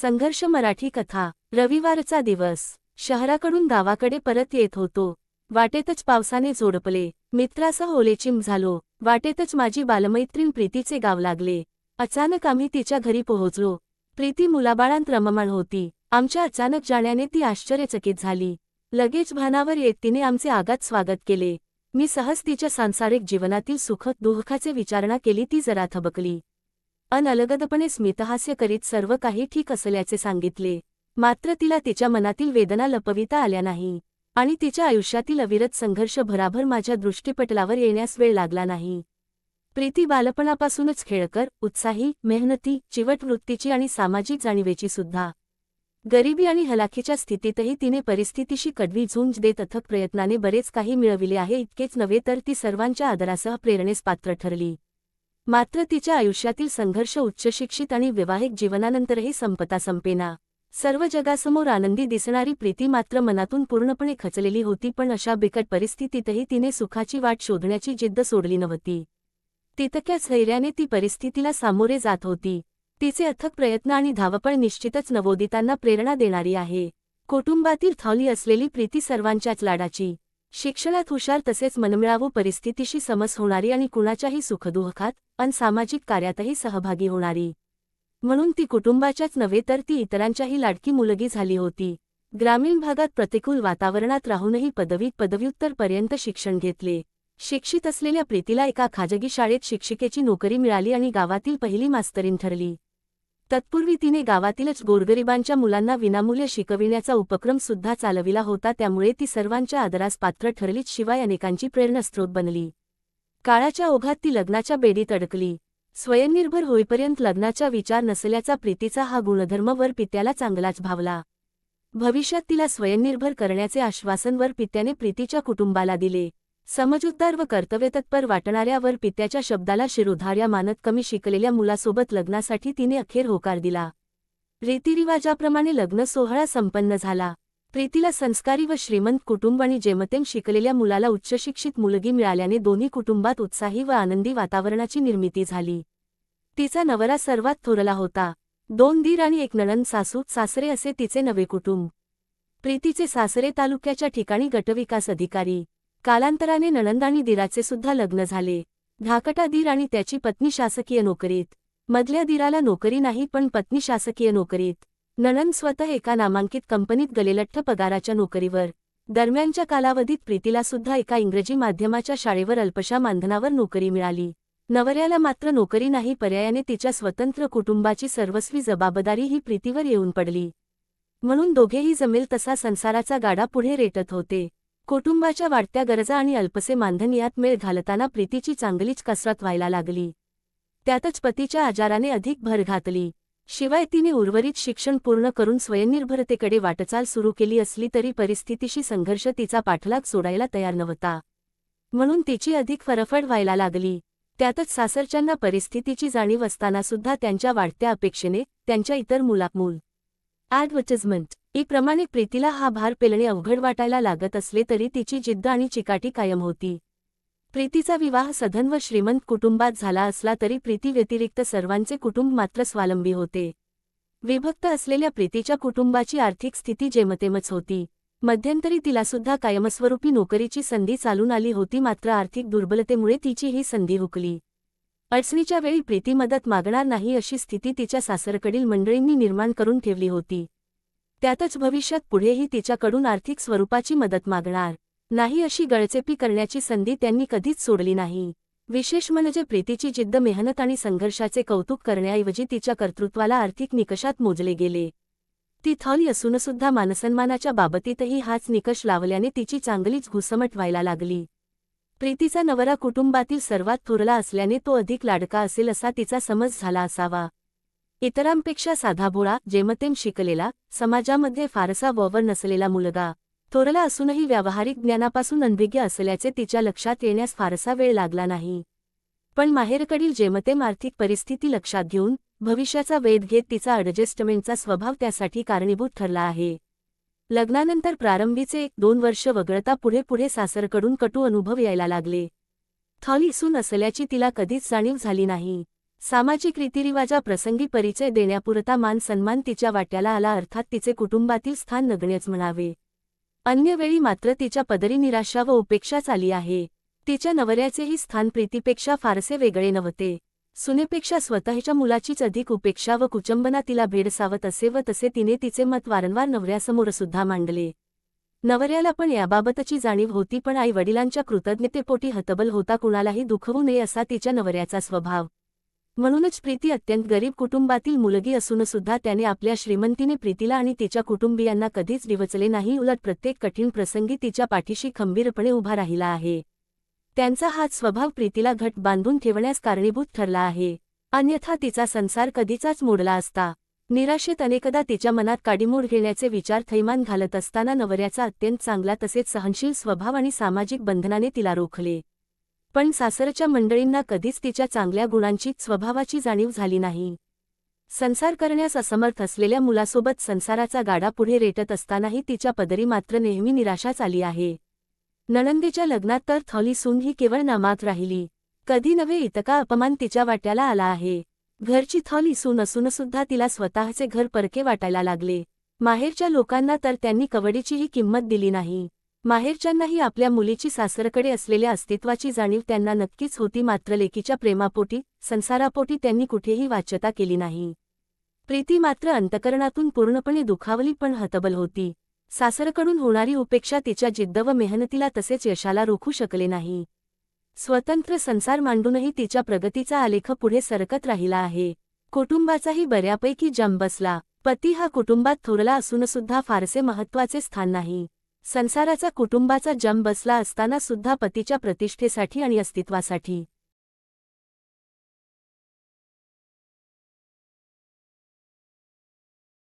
संघर्ष मराठी कथा रविवारचा दिवस. शहराकडून गावाकडे परत येत होतो. वाटेतच पावसाने जोडपले मित्रासह ओलेचिम झालो. वाटेतच माझी बालमैत्रीण प्रीतीचे गाव लागले. अचानक आम्ही तिच्या घरी पोहोचलो. प्रीती मुलाबाळांत रममाण होती. आमच्या अचानक जाण्याने ती आश्चर्यचकित झाली. लगेच भानावर येत तिने आमचे आगात स्वागत केले. मी सहज तिच्या सांसारिक जीवनातील सुख दुःखाचे विचारणा केली ती जरा थबकली. अनलगदपणे स्मितहास्य करीत सर्व काही ठीक असल्याचे सांगितले. मात्र तिला तिच्या मनातील वेदना लपविता आल्या नाही आणि तिच्या आयुष्यातील अविरत संघर्ष भराभर माझ्या दृष्टीपटलावर येण्यास वेळ लागला नाही. प्रीती बालपणापासूनच खेळकर उत्साही मेहनती चिवट वृत्तीची आणि सामाजिक जाणीवेची सुद्धा. गरिबी आणि हलाखीच्या स्थितीतही तिने परिस्थितीशी कडवी झुंज देत अथक प्रयत्नाने बरेच काही मिळविले आहे इतकेच नव्हे तर ती सर्वांच्या आदरासह प्रेरणेस पात्र ठरली. मात्र तिच्या आयुष्यातील संघर्ष उच्चशिक्षित आणि वैवाहिक जीवनानंतरही संपता संपेना. सर्व जगासमोर आनंदी दिसणारी प्रीती मात्र मनातून पूर्णपणे खचलेली होती पण अशा बिकट परिस्थितीतही तिने सुखाची वाट शोधण्याची जिद्द सोडली नव्हती. तितक्या धैर्याने ती परिस्थितीला सामोरे जात होती. तिचे अथक प्रयत्न आणि धावपळ निश्चितच नवोदितांना प्रेरणा देणारी आहे. कुटुंबातील थॉली असलेली प्रीती सर्वांच्याच लाडाची. शिक्षणात हुशार तसेच मनमिळावू परिस्थितीशी समस होणारी आणि कुणाच्याही सुखदुःखात अन सामाजिक कार्यातही सहभागी होणारी. म्हणून ती कुटुंबाच्याच नव्हे तर ती इतरांच्याही लाडकी मुलगी झाली होती. ग्रामीण भागात प्रतिकूल वातावरणात राहूनही पदवीत पदव्युत्तरपर्यंत शिक्षण घेतले. शिक्षित असलेल्या प्रीतीला एका खाजगी शाळेत शिक्षिकेची नोकरी मिळाली आणि गावातील पहिली मास्तरीन ठरली. तत्पूर्वी तिने गावातीलच गोरगरिबांच्या मुलांना विनामूल्य शिकविण्याचा उपक्रम सुद्धा चालविला होता त्यामुळे ती सर्वांच्या आदरास पात्र ठरलीच शिवाय अनेकांची प्रेरणास्त्रोत बनली. काळाच्या ओघात ती लग्नाच्या बेडीत अडकली. स्वयंनिर्भर होईपर्यंत लग्नाचा विचार नसल्याचा प्रीतीचा हा गुणधर्म वर पित्याला चांगलाच भावला. भविष्यात तिला स्वयंनिर्भर करण्याचे आश्वासन वर पित्याने प्रीतीच्या कुटुंबाला दिले. समजूतदार व कर्तव्यतत्पर वाटणाऱ्या वर पित्याच्या शब्दाला शिरोधार्या मानत कमी शिकलेल्या मुलासोबत लग्नासाठी तिने अखेर होकार दिला. रीतिरिवाजाप्रमाणे लग्न सोहळा संपन्न झाला. प्रीतीला संस्कारी व श्रीमंत कुटुंब आणि जेमतेम शिकलेल्या मुलाला उच्चशिक्षित मुलगी मिळाल्याने दोन्ही कुटुंबात उत्साही व आनंदी वातावरणाची निर्मिती झाली. तिचा नवरा सर्वात थोरला होता. दोन दीर आणि एक नणन सासू सासरे असे तिचे नवे कुटुंब. प्रीतीचे सासरे तालुक्याच्या ठिकाणी गटविकास अधिकारी. कालांतराने नणंद आणि दिराचे सुद्धा लग्न झाले. धाकटा दीर आणि त्याची पत्नी शासकीय नोकरीत. मधल्या दिराला नोकरी नाही पण पत्नी शासकीय नोकरीत. नणंद स्वतः एका नामांकित कंपनीत गलेलठ्ठ पगाराच्या नोकरीवर. दरम्यानच्या कालावधीत प्रीतीला सुद्धा एका इंग्रजी माध्यमाच्या शाळेवर अल्पशा मानधनावर नोकरी मिळाली. नवऱ्याला मात्र नोकरी नाही पर्यायाने तिच्या स्वतंत्र कुटुंबाची सर्वस्वी जबाबदारी ही प्रीतीवर येऊन पडली. म्हणून दोघेही जमेल तसा संसाराचा गाडा पुढे रेटत होते. कुटुंबाच्या वाढत्या गरजा आणि अल्पसे मानधन यात मेळ घालताना प्रीतीची चांगलीच कसरत व्हायला लागली. त्यातच पतीच्या आजाराने अधिक भर घातली. शिवाय तिने उर्वरित शिक्षण पूर्ण करून स्वयंनिर्भरतेकडे वाटचाल सुरू केली असली तरी परिस्थितीशी संघर्ष तिचा पाठलाग सोडायला तयार नव्हता. म्हणून तिची अधिक फरफड व्हायला लागली. त्यातच सासरच्यांना परिस्थितीची जाणीव असताना सुद्धा त्यांच्या वाढत्या अपेक्षेने त्यांच्या इतर मुलाकमूल ॲडव्हर्टिजमेंट इप्रमाणे प्रीतीला हा भार पेलणे अवघड वाटायला लागत असले तरी तिची जिद्द आणि चिकाटी कायम होती. प्रीतीचा विवाह सधन व श्रीमंत कुटुंबात झाला असला तरी प्रीती व्यतिरिक्त सर्वांचे कुटुंब मात्र स्वावलंबी होते. विभक्त असलेल्या प्रीतीच्या कुटुंबाची आर्थिक स्थिती जेमतेमच होती. मध्यंतरी तिलासुद्धा कायमस्वरूपी नोकरीची संधी चालून आली होती मात्र आर्थिक दुर्बलतेमुळे तिची ही संधी हुकली. अडचणीच्या वेळी प्रीती मदत मागणार नाही अशी स्थिती तिच्या सासरकडील मंडळींनी निर्माण करून ठेवली होती. त्यातच भविष्यात पुढेही तिच्याकडून आर्थिक स्वरूपाची मदत मागणार. नाही अशी गळचेपी करण्याची संधी त्यांनी कधीच सोडली नाही. विशेष म्हणजे प्रीतीची जिद्द मेहनत आणि संघर्षाचे कौतुक करण्याऐवजी तिच्या कर्तृत्वाला आर्थिक निकषात मोजले गेले. ती थॉली असूनसुद्धा मानसन्मानाच्या बाबतीतही हाच निकष लावल्याने तिची चांगलीच घुसमट व्हायला लागली. प्रीतीचा नवरा कुटुंबातील सर्वात थोरला असल्याने तो अधिक लाडका असेल असा तिचा समज झाला असावा. इतरांपेक्षा साधाभोळा जेमतेम शिकलेला समाजामध्ये फारसा ववर नसलेला मुलगा थोरला असूनही व्यावहारिक ज्ञानापासून अनभिज्ञ असल्याचे तिच्या लक्षात येण्यास फारसा वेळ लागला नाही. पण माहेरकडील जेमतेम आर्थिक परिस्थिती लक्षात घेऊन भविष्याचा वेध घेत तिचा अडजस्टमेंटचा स्वभाव त्यासाठी कारणीभूत ठरला आहे. लग्नानंतर प्रारंभीचे एक दोन वर्ष वगळता पुढे पुढे सासरकडून कटू अनुभव यायला लागले. थॉली सून असल्याची तिला कधीच जाणीव झाली नाही. सामाजिक रीतिरिवाजा प्रसंगी परिचय देण्यापुरता मान सन्मान तिच्या वाट्याला आला अर्थात तिचे कुटुंबातील स्थान नगण्यच म्हणावे. अन्य वेळी मात्र तिच्या पदरी निराशा व उपेक्षाच आली आहे. तिच्या नवऱ्याचेही स्थान प्रीतीपेक्षा फारसे वेगळे नव्हते. सुनेपेक्षा स्वतःच्या मुलाचीच अधिक उपेक्षा व कुचंबना तिला भेडसावत असे व तसे तिने तिचे मत वारंवार नवऱ्यासमोर सुद्धा मांडले. नवऱ्याला पण याबाबतची जाणीव होती पण आई वडिलांच्या कृतज्ञतेपोटी हतबल होता कुणालाही दुखवू नये असा तिच्या नवऱ्याचा स्वभाव. म्हणूनच प्रीती अत्यंत गरीब कुटुंबातील मुलगी असूनसुद्धा त्याने आपल्या श्रीमंतीने प्रीतीला आणि तिच्या कुटुंबियांना कधीच डिवचले नाही उलट प्रत्येक कठीण प्रसंगी तिच्या पाठीशी खंबीरपणे उभा राहिला आहे. त्यांचा हाच स्वभाव प्रीतीला घट बांधून ठेवण्यास कारणीभूत ठरला आहे. अन्यथा तिचा संसार कधीचाच मोडला असता. निराशेत अनेकदा तिच्या मनात काडीमोड घेण्याचे विचार थैमान घालत असताना नवऱ्याचा अत्यंत चांगला तसेच सहनशील स्वभाव आणि सामाजिक बंधनाने तिला रोखले. पण सासरच्या मंडळींना कधीच तिच्या चांगल्या गुणांची स्वभावाची जाणीव झाली नाही. संसार करण्यास असमर्थ असलेल्या मुलासोबत संसाराचा गाडा पुढे रेटत असतानाही तिच्या पदरी मात्र नेहमी निराशाच आली आहे. नणंदेच्या लग्नात तर थॉली सून ही केवळ नामात राहिली. कधी नव्हे इतका अपमान तिच्या वाट्याला आला आहे. घरची थॉली सून असूनसुद्धा तिला स्वतःचे घर परके वाटायला लागले. माहेरच्या लोकांना तर त्यांनी कवडीचीही किंमत दिली नाही. माहेरच्यांनाही आपल्या मुलीची सासरकडे असलेल्या अस्तित्वाची जाणीव त्यांना नक्कीच होती. मात्र लेकीच्या प्रेमापोटी संसारापोटी त्यांनी कुठेही वाच्यता केली नाही. प्रीती मात्र अंतकरणातून पूर्णपणे दुखावली पण हतबल होती. सासरकडून होणारी उपेक्षा तिच्या जिद्द व मेहनतीला तसेच यशाला रोखू शकले नाही. स्वतंत्र संसार मांडूनही तिच्या प्रगतीचा आलेख पुढे सरकत राहिला आहे. कुटुंबाचाही बऱ्यापैकी जम बसला. पती हा कुटुंबात थोरला असूनसुद्धा फारसे महत्त्वाचे स्थान नाही. संसाराचा कुटुंबाचा जम बसला असताना सुद्धा पतीच्या प्रतिष्ठेसाठी आणि अस्तित्वासाठी.